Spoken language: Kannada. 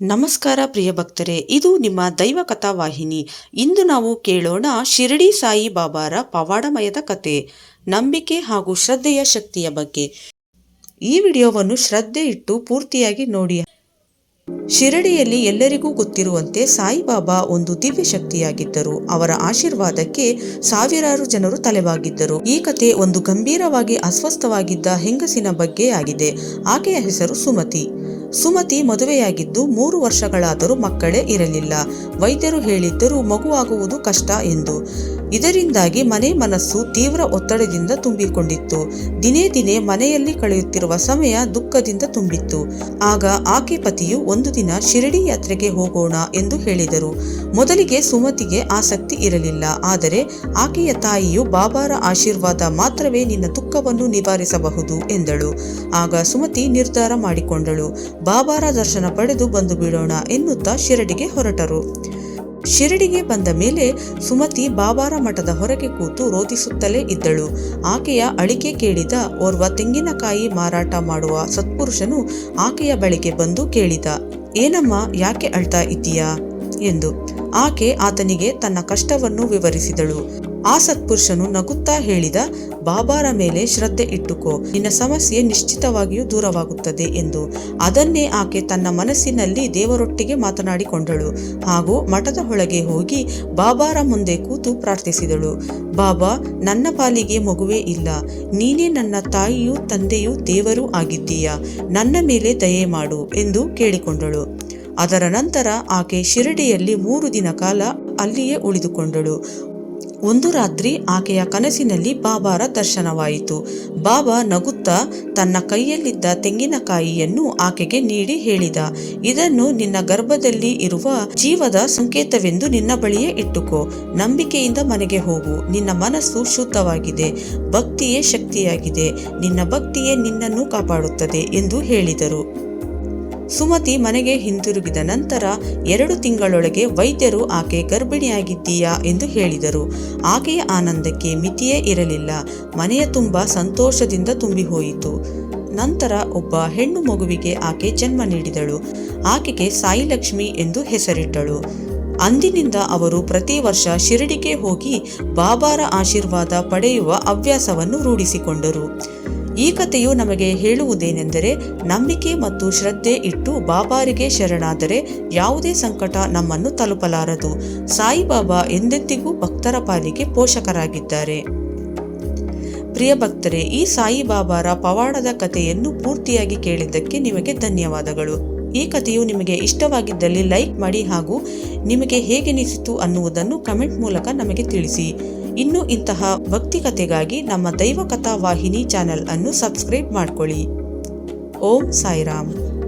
ನಮಸ್ಕಾರ ಪ್ರಿಯ ಭಕ್ತರೇ, ಇದು ನಿಮ್ಮ ದೈವ ಕಥಾ ವಾಹಿನಿ ಇಂದು ನಾವು ಕೇಳೋಣ ಶಿರಡಿ ಸಾಯಿ ಬಾಬಾರ ಪವಾಡಮಯದ ಕತೆ, ನಂಬಿಕೆ ಹಾಗೂ ಶ್ರದ್ಧೆಯ ಶಕ್ತಿಯ ಬಗ್ಗೆ. ಈ ವಿಡಿಯೋವನ್ನು ಶ್ರದ್ಧೆ ಇಟ್ಟು ಪೂರ್ತಿಯಾಗಿ ನೋಡಿ. ಶಿರಡಿಯಲ್ಲಿ ಎಲ್ಲರಿಗೂ ಗೊತ್ತಿರುವಂತೆ ಸಾಯಿಬಾಬಾ ಒಂದು ದಿವ್ಯ ಶಕ್ತಿಯಾಗಿದ್ದರು. ಅವರ ಆಶೀರ್ವಾದಕ್ಕೆ ಸಾವಿರಾರು ಜನರು ತಲೆಬಾಗಿದ್ದರು. ಈ ಕತೆ ಒಂದು ಗಂಭೀರವಾಗಿ ಅಸ್ವಸ್ಥವಾಗಿದ್ದ ಹೆಂಗಸಿನ ಬಗ್ಗೆ ಆಗಿದೆ ಆಕೆಯ ಹೆಸರು ಸುಮತಿ. ಸುಮತಿ ಮದುವೆಯಾಗಿದ್ದು ಮೂರು ವರ್ಷಗಳಾದರೂ ಮಕ್ಕಳೇ ಇರಲಿಲ್ಲ. ವೈದ್ಯರು ಹೇಳಿದ್ದರೂ, ಮಗುವಾಗುವುದು ಕಷ್ಟ ಎಂದು. ಇದರಿಂದಾಗಿ ಮನೆ ಮನಸ್ಸು ತೀವ್ರ ಒತ್ತಡದಿಂದ ತುಂಬಿಕೊಂಡಿತ್ತು. ದಿನೇ ದಿನೇ ಮನೆಯಲ್ಲಿ ಕಳೆಯುತ್ತಿರುವ ಸಮಯ ದುಃಖದಿಂದ ತುಂಬಿತ್ತು. ಆಗ ಆಕೆ ಪತಿಯು, ಒಂದು ದಿನ ಶಿರಡಿ ಯಾತ್ರೆಗೆ ಹೋಗೋಣ ಎಂದು ಹೇಳಿದರು. ಮೊದಲಿಗೆ ಸುಮತಿಗೆ ಆಸಕ್ತಿ ಇರಲಿಲ್ಲ. ಆದರೆ ಆಕೆಯ ತಾಯಿಯು, ಬಾಬಾರ ಆಶೀರ್ವಾದ ಮಾತ್ರವೇ ನಿನ್ನ ದುಃಖವನ್ನು ನಿವಾರಿಸಬಹುದು ಎಂದಳು. ಆಗ ಸುಮತಿ ನಿರ್ಧಾರ ಮಾಡಿಕೊಂಡಳು. ಬಾಬಾರ ದರ್ಶನ ಪಡೆದು ಬಂದು ಬಿಡೋಣ ಎನ್ನುತ್ತಾ ಶಿರಡಿಗೆ ಹೊರಟರು. ಶಿರಡಿಗೆ ಬಂದ ಮೇಲೆ ಸುಮತಿ ಬಾಬಾರ ಮಠದ ಹೊರಗೆ ಕೂತು ರೋಧಿಸುತ್ತಲೇ ಇದ್ದಳು. ಆಕೆಯ ಅಳಿಕೆ ಕೇಳಿದ ಓರ್ವ ತೆಂಗಿನಕಾಯಿ ಮಾರಾಟ ಮಾಡುವ ಸತ್ಪುರುಷನು ಆಕೆಯ ಬಳಿಗೆ ಬಂದು ಕೇಳಿದ, ಏನಮ್ಮ, ಯಾಕೆ ಅಳ್ತಾ ಇದ್ದೀಯಾ? ಎಂದು. ಆಕೆ ಆತನಿಗೆ ತನ್ನ ಕಷ್ಟವನ್ನು ವಿವರಿಸಿದಳು. ಆ ಸತ್ಪುರುಷನು ನಗುತ್ತಾ ಹೇಳಿದ, ಬಾಬಾರ ಮೇಲೆ ಶ್ರದ್ಧೆ ಇಟ್ಟುಕೋ, ನಿನ್ನ ಸಮಸ್ಯೆ ನಿಶ್ಚಿತವಾಗಿಯೂ ದೂರವಾಗುತ್ತದೆ ಎಂದು. ಅದನ್ನೇ ಆಕೆ ತನ್ನ ಮನಸ್ಸಿನಲ್ಲಿ ದೇವರೊಟ್ಟಿಗೆ ಮಾತನಾಡಿಕೊಂಡಳು. ಹಾಗೂ ಮಠದ ಒಳಗೆ ಹೋಗಿ ಬಾಬಾರ ಮುಂದೆ ಕೂತು ಪ್ರಾರ್ಥಿಸಿದಳು. ಬಾಬಾ, ನನ್ನ ಪಾಲಿಗೆ ಮಗುವೇ ಇಲ್ಲ. ನೀನೇ ನನ್ನ ತಾಯಿಯೂ ತಂದೆಯೂ ದೇವರೂ ಆಗಿದ್ದೀಯ? ನನ್ನ ಮೇಲೆ ದಯೆ ಮಾಡು ಎಂದು ಕೇಳಿಕೊಂಡಳು. ಅದರ ನಂತರ ಆಕೆ ಶಿರಡಿಯಲ್ಲಿ ಮೂರು ದಿನ ಕಾಲ ಅಲ್ಲಿಯೇ ಉಳಿದುಕೊಂಡಳು. ಒಂದು ರಾತ್ರಿ ಆಕೆಯ ಕನಸಿನಲ್ಲಿ ಬಾಬಾರ ದರ್ಶನವಾಯಿತು. ಬಾಬಾ ನಗುತ್ತಾ ತನ್ನ ಕೈಯಲ್ಲಿದ್ದ ತೆಂಗಿನಕಾಯಿಯನ್ನು ಆಕೆಗೆ ನೀಡಿ ಹೇಳಿದ, ಇದನ್ನು ನಿನ್ನ ಗರ್ಭದಲ್ಲಿ ಇರುವ ಜೀವದ ಸಂಕೇತವೆಂದು ನಿನ್ನ ಬಳಿಯೇ ಇಟ್ಟುಕೋ. ನಂಬಿಕೆಯಿಂದ ಮನೆಗೆ ಹೋಗು. ನಿನ್ನ ಮನಸ್ಸು ಶುದ್ಧವಾಗಿದೆ. ಭಕ್ತಿಯೇ ಶಕ್ತಿಯಾಗಿದೆ. ನಿನ್ನ ಭಕ್ತಿಯೇ ನಿನ್ನನ್ನು ಕಾಪಾಡುತ್ತದೆ ಎಂದು ಹೇಳಿದರು. ಸುಮತಿ ಮನೆಗೆ ಹಿಂತಿರುಗಿದ ನಂತರ ಎರಡು ತಿಂಗಳೊಳಗೆ ವೈದ್ಯರು ಆಕೆ ಗರ್ಭಿಣಿಯಾಗಿದ್ದೀಯಾ ಎಂದು ಹೇಳಿದರು. ಆಕೆಯ ಆನಂದಕ್ಕೆ ಮಿತಿಯೇ ಇರಲಿಲ್ಲ. ಮನೆಯ ತುಂಬ ಸಂತೋಷದಿಂದ ತುಂಬಿಹೋಯಿತು. ನಂತರ ಒಬ್ಬ ಹೆಣ್ಣು ಮಗುವಿಗೆ ಆಕೆ ಜನ್ಮ ನೀಡಿದಳು. ಆಕೆಗೆ ಸಾಯಿಲಕ್ಷ್ಮಿ ಎಂದು ಹೆಸರಿಟ್ಟಳು. ಅಂದಿನಿಂದ ಅವರು ಪ್ರತಿ ವರ್ಷ ಶಿರಡಿಗೆ ಹೋಗಿ ಬಾಬಾರ ಆಶೀರ್ವಾದ ಪಡೆಯುವ ಹವ್ಯಾಸವನ್ನು ರೂಢಿಸಿಕೊಂಡರು. ಈ ಕಥೆಯು ನಮಗೆ ಹೇಳುವುದೇನೆಂದರೆ ನಂಬಿಕೆ ಮತ್ತು ಶ್ರದ್ಧೆ ಇಟ್ಟು ಬಾಬಾರಿಗೆ ಶರಣಾದರೆ ಯಾವುದೇ ಸಂಕಟ ನಮ್ಮನ್ನು ತಲುಪಲಾರದು. ಸಾಯಿಬಾಬಾ ಎಂದೆಂದಿಗೂ ಭಕ್ತರ ಪಾಲಿಗೆ ಪೋಷಕರಾಗಿದ್ದಾರೆ. ಪ್ರಿಯ ಭಕ್ತರೇ, ಈ ಸಾಯಿಬಾಬಾರ ಪವಾಡದ ಕಥೆಯನ್ನು ಪೂರ್ತಿಯಾಗಿ ಕೇಳಿದ್ದಕ್ಕೆ ನಿಮಗೆ ಧನ್ಯವಾದಗಳು. ಈ ಕಥೆಯು ನಿಮಗೆ ಇಷ್ಟವಾಗಿದ್ದಲ್ಲಿ ಲೈಕ್ ಮಾಡಿ ಹಾಗೂ ನಿಮಗೆ ಹೇಗೆನಿಸಿತು ಅನ್ನುವುದನ್ನು ಕಮೆಂಟ್ ಮೂಲಕ ನಮಗೆ ತಿಳಿಸಿ. ಇನ್ನು ಇಂತಹ ಭಕ್ತಿ ಕಥೆಗಾಗಿ ನಮ್ಮ ದೈವ ಕಥಾ ವಾಹಿನಿ ಚಾನೆಲ್ ಅನ್ನು ಸಬ್ಸ್ಕ್ರೈಬ್ ಮಾಡ್ಕೊಳ್ಳಿ. ಓಂ ಸಾಯಿರಾಮ್.